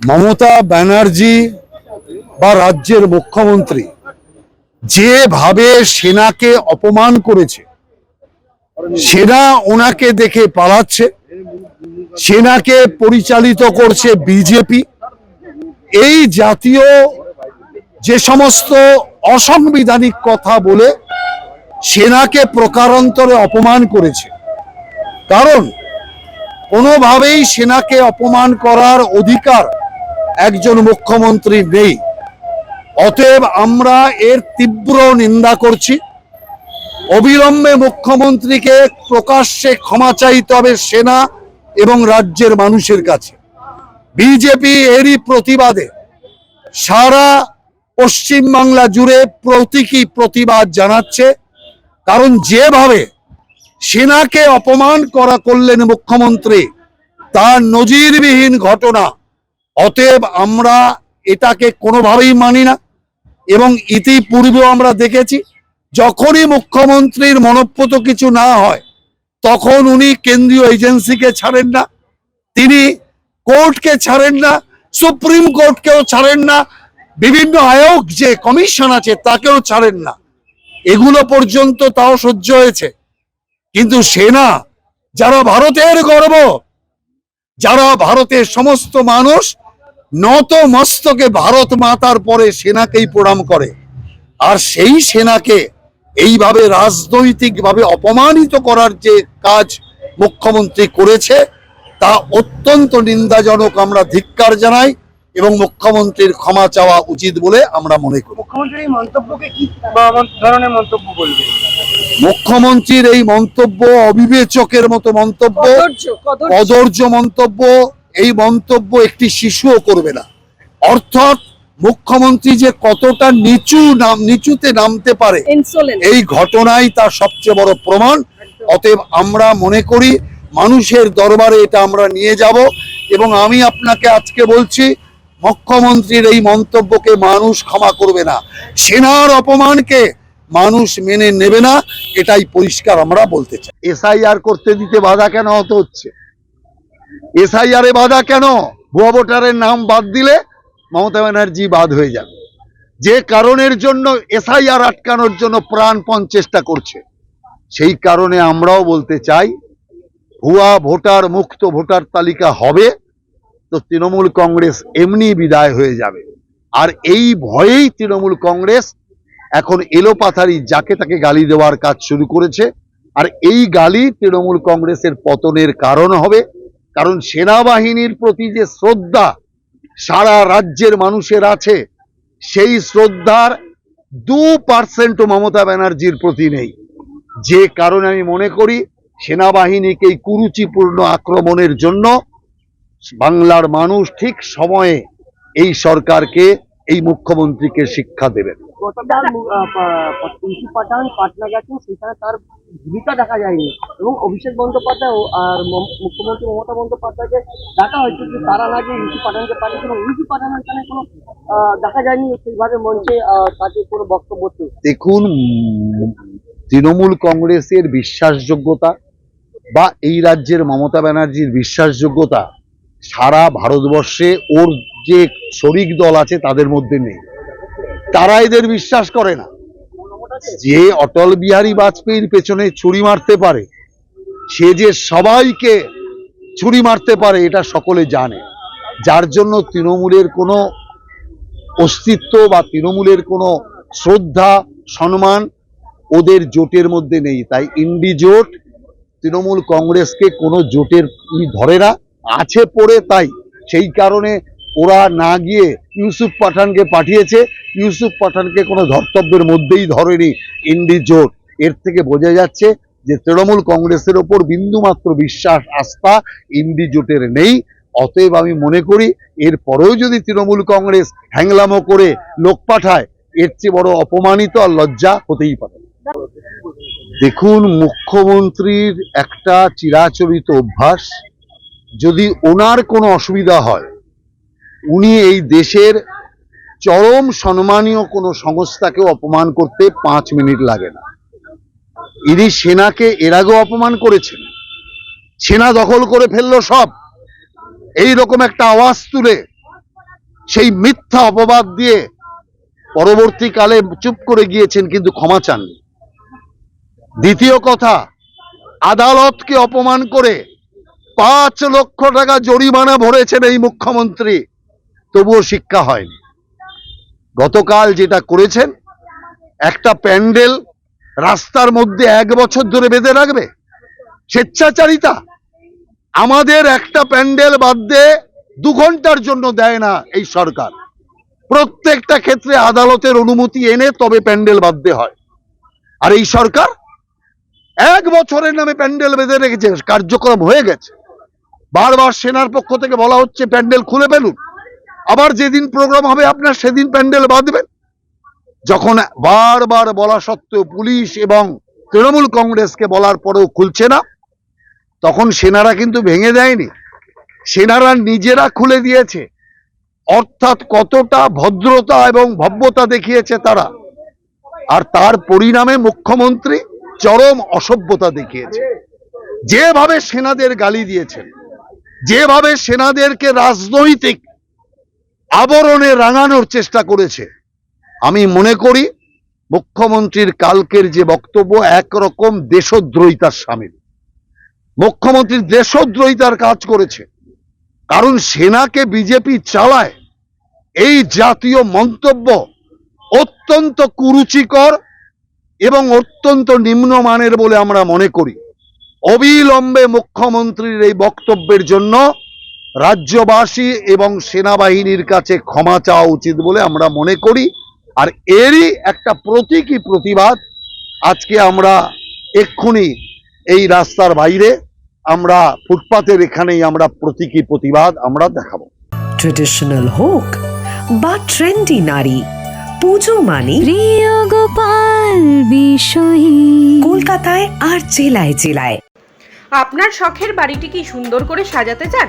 মমতা ব্যানার্জি বা রাজ্যের মুখ্যমন্ত্রী যেভাবে সেনাকে অপমান করেছে, সেনা ওনাকে দেখে পালাচ্ছে, সেনাকে পরিচালিত করছে বিজেপি, এই জাতীয় যে সমস্ত অসাংবিধানিক কথা বলে সেনাকে প্রকারান্তরে অপমান করেছে। কারণ কোনোভাবেই সেনাকে অপমান করার অধিকার একজন মুখ্যমন্ত্রী নেই। অতএব আমরা এর তীব্র নিন্দা করছি। অবিলম্বে মুখ্যমন্ত্রীকে প্রকাশ্যে ক্ষমা চাইতে হবে সেনা এবং রাজ্যের মানুষের কাছে। বিজেপি এরই প্রতিবাদে সারা পশ্চিমবাংলা জুড়ে প্রতীকী প্রতিবাদ জানাচ্ছে। কারণ যেভাবে সেনাকে অপমান করা করলেন মুখ্যমন্ত্রী। তার নজিরবিহীন ঘটনা। অতএব আমরা এটাকে কোনোভাবেই মানি না। এবং ইতিপূর্বেও আমরা দেখেছি, যখনই মুখ্যমন্ত্রীর মনপ্রত কিছু না হয়, তখন উনি কেন্দ্রীয় এজেন্সিকে ছাড়েন না। তিনি কোর্টকে ছাড়েন না, সুপ্রিম কোর্টকেও ছাড়েন না, বিভিন্ন আয়োগ যে কমিশন আছে তাকেও ছাড়েন না। এগুলো পর্যন্ত তাও সহ্য হয়েছে। কিন্তু সেনা, যারা ভারতের গর্ব, যারা ভারতের সমস্ত মানুষ নত মস্তকে ভারত মাতার পরে সেনাকেই প্রণাম করে। আর সেই সেনাকে এইভাবে রাজনৈতিকভাবে অপমানিত করার যে কাজ মুখ্যমন্ত্রী করেছে, তা অত্যন্ত নিন্দাজনক আমরা ধিক্কার জানাই এবং মুখ্যমন্ত্রীর ক্ষমা চাওয়া উচিত বলে আমরা মনে করি। মুখ্যমন্ত্রীর মন্তব্যকে কি ধরনের মন্তব্য বলবে? মুখ্যমন্ত্রীর এই মন্তব্য অবিবেচকের মতো মন্তব্য কদর্য কদর্য মন্তব্য এই মন্তব্য একটি শিশুও করবে না। অর্থাৎ মুখ্যমন্ত্রী যে কতটা নিচু নাম নিচুতে নামতে পারে এই ঘটনাই তার সবচেয়ে বড় প্রমাণ। অতএব আমরা মনে করি মানুষের দরবারে এটা আমরা নিয়ে যাব এবং আমি আপনাকে আজকে বলছি মুখ্যমন্ত্রীর এই মন্তব্যকে মানুষ ক্ষমা করবে না। সেনার অপমানকে মানুষ মেনে নেবে না, এটাই পরিষ্কার আমরা বলতে চাই। এসআইআর করতে দিতে বাধা কেন হতে হচ্ছে? এসআইআর এ বাধা কেন? ভুয়া ভোটারের নাম বাদ দিলে মমতা ব্যানার্জি বাদ হয়ে যাবে। যে কারণের জন্য এসআইআর আটকানোর জন্য প্রাণপণ চেষ্টা করছে, সেই কারণে আমরাও বলতে চাই, ভুয়া ভোটার, মুক্ত ভোটার তালিকা হবে, তো তৃণমূল কংগ্রেস এমনি বিদায় হয়ে যাবে। আর এই ভয়েই তৃণমূল কংগ্রেস এখন এলোপাথারি যাকে তাকে গালি দেওয়ার কাজ শুরু করেছে। আর এই গালি তৃণমূল কংগ্রেসের পতনের কারণ হবে, কারণ সেনাবাহিনীর প্রতি যে শ্রদ্ধা সারা রাজ্যের মানুষের আছে, সেই শ্রদ্ধার দু পার্সেন্টও মমতা ব্যানার্জির প্রতি নেই। যে কারণে আমি মনে করি সেনাবাহিনীকে এই কুরুচিপূর্ণ আক্রমণের জন্য বাংলার মানুষ ঠিক সময়ে এই সরকারকে, এই মুখ্যমন্ত্রীকে শিক্ষা দেবেন। গতকাল তুলসী পাঠান, পাটনা গেছেন সেখানে তার ভূমিকা দেখা যায়নি। এবং অভিষেক বন্দ্যোপাধ্যায় আর মুখ্যমন্ত্রী মমতা বন্দ্যোপাধ্যায়কে ডাকা হয়েছে যে তারা নাকি ইউসি পাঠানকে পাঠিয়েছে এবং ইউসি পাঠান এখানে কোনো দেখা যায়নি সেইভাবে মঞ্চে তাকে কোনো বক্তব্য দেখুন, তৃণমূল কংগ্রেসের বিশ্বাসযোগ্যতা বা এই রাজ্যের মমতা ব্যানার্জির বিশ্বাসযোগ্যতা সারা ভারতবর্ষে ওর যে শরিক দল আছে তাদের মধ্যে নেই। তারা এদের বিশ্বাস করে না। যে অটল বিহারী বাজপেয়ীর পেছনে ছুরি মারতে পারে, সে যে সবাইকে ছুরি মারতে পারে, এটা সকলে জানে। যার জন্য তৃণমূলের কোনো অস্তিত্ব বা তৃণমূলের কোনো শ্রদ্ধা, সম্মান ওদের জোটের মধ্যে নেই। তাই ইন্ডি জোট তৃণমূল কংগ্রেসকে কোনো জোটের ধরে না। আছে পড়ে তাই। সেই কারণে ওরা না গিয়ে ইউসুফ পাঠানকে পাঠিয়েছে। ইউসুফ পাঠানকে কোনো ধর্তব্যের মধ্যেই ধরেনি ইন্ডি জোট। এর থেকে বোঝা যাচ্ছে যে তৃণমূল কংগ্রেসের ওপর বিন্দুমাত্র বিশ্বাস, আস্থা ইন্ডি জোটের নেই। অতএব আমি মনে করি এর পরেও যদি তৃণমূল কংগ্রেস হ্যাংলামো করে লোক পাঠায়, এর চেয়ে বড় অপমানিত আর লজ্জা হতেই পারে দেখুন, মুখ্যমন্ত্রীর একটা চিরাচরিত অভ্যাস, যদি ওনার কোনো অসুবিধা হয় উনি এই দেশের চরম সম্মানীয় কোনো সংস্থাকে অপমান করতে পাঁচ মিনিট লাগে না। ইনি সেনাকে এর আগেও অপমান করেছেন। সেনা দখল করে ফেলল সব। এই রকম একটা আওয়াজ তুলে সেই মিথ্যা অপবাদ দিয়ে পরবর্তীকালে চুপ করে গিয়েছেন কিন্তু ক্ষমা চাননি। দ্বিতীয় কথা, আদালতকে অপমান করে পাঁচ লক্ষ টাকা জরিমানা ভরেছেন এই মুখ্যমন্ত্রী। তবুও শিক্ষা হয়নি। গতকাল যেটা করেছেন, একটা প্যান্ডেল রাস্তার মধ্যে এক বছর ধরে বেঁধে রাখবে? স্বেচ্ছাচারিতা? আমাদের একটা প্যান্ডেল বাদ দিয়ে দু ঘণ্টার জন্য দেয় না এই সরকার। প্রত্যেকটা ক্ষেত্রে আদালতের অনুমতি এনে তবে প্যান্ডেল বাঁধতে হয়। আর এই সরকার এক বছরের নামে প্যান্ডেল বেঁধে রেখেছে, কার্যক্রম হয়ে গেছে। বারবার সেনার পক্ষ থেকে বলা হচ্ছে, প্যান্ডেল খুলে ফেলুন। আবার যেদিন প্রোগ্রাম হবে আপনার সেদিন প্যান্ডেল বাঁধবেন। যখন বারবার বলা সত্ত্বেও পুলিশ এবং তৃণমূল কংগ্রেসকে বলার পরেও খুলছে না, তখন সেনারা কিন্তু ভেঙে দেয়নি। সেনারা নিজেরা খুলে দিয়েছে। অর্থাৎ কতটা ভদ্রতা এবং ভব্যতা দেখিয়েছে তারা। আর তার পরিণামে মুখ্যমন্ত্রী চরম অসভ্যতা দেখিয়েছে। যেভাবে সেনাদের গালি দিয়েছেন, যেভাবে সেনাদেরকে রাজনৈতিক আবরণে রাঙানোর চেষ্টা করেছে। আমি মনে করি, মুখ্যমন্ত্রীর কালকের যে বক্তব্য একরকম দেশদ্রোহিতার সামিল। মুখ্যমন্ত্রী দেশদ্রোহিতার কাজ করেছে। কারণ সেনাকে বিজেপি চালায়। এই জাতীয় মন্তব্য অত্যন্ত কুরুচিকর এবং অত্যন্ত নিম্নমানের বলে আমরা মনে করি। অবিলম্বে মুখ্যমন্ত্রীর এই বক্তব্যের জন্য রাজ্যবাসী এবং সেনাবাহিনীর কাছে ক্ষমা চাওয়া উচিত বলে আমরা মনে করি। আর এরই একটা প্রতীকী প্রতিবাদ আজকে আমরা এক্ষুনি এই রাস্তার বাইরে আমরা ফুটপাতের এখানেই আমরা প্রতীকী প্রতিবাদ আমরা দেখাবো। ট্রেডিশনাল হোক বা ট্রেন্ডি নারী পুজো মানে প্রিয় গোপাল বিষয়ী। কলকাতায় আর জেলায় জেলায়। আপনার শখের বাড়িটি কি সুন্দর করে সাজাতে চান?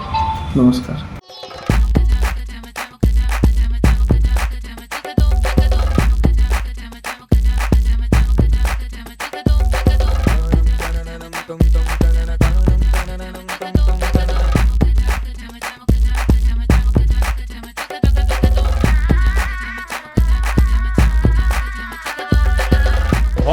নমস্কার